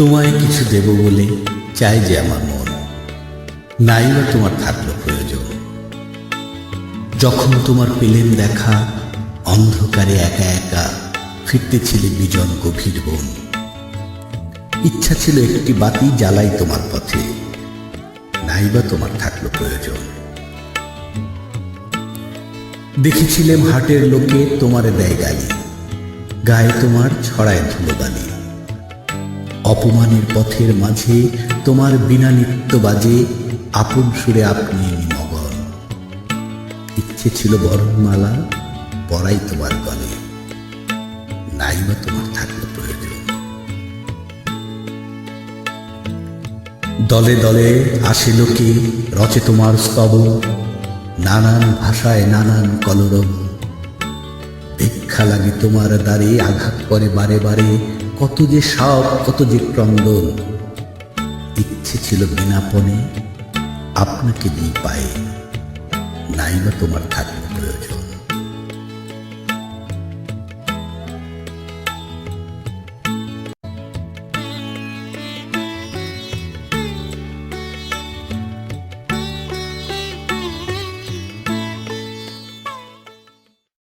তোমায় কিছু দেব বলে চাই যে আমার মন। নাই বা তোমার থাকল প্রয়োজন। যখন তোমার পেলেন দেখা, অন্ধকারে একা একা ফিরতেছিলে বিজন গভীর বন। ইচ্ছা ছিল একটি বাতি জ্বালাই তোমার পথে নাই বা তোমার থাকল প্রয়োজন। দেখেছিলাম হাটের লোকে তোমারে দেয় গালি, গায়ে তোমার ছড়ায় ধুলো ধুলোবালি অপমানের পথের মাঝে তোমার বিনা নৃত্য বাজে আপন সুরে আপনি মগন ইচ্ছে ছিল বরণমালা পরাই তোমার গলে। নাই বা তোমার থাকল প্রয়োজন। দলে দলে আসে লোকে, রচে তোমার স্তব। নানান ভাষায় নানান কলরব। ভিক্ষা লাগে তোমার দ্বারে, আঘাত করে বারে বারে। কত যে সব কত যে ক্রন্দন ইচ্ছে ছিল বিনাপনে আপনাকে দিই পায়ে নাই বা তোমার থাকবে প্রয়োজন।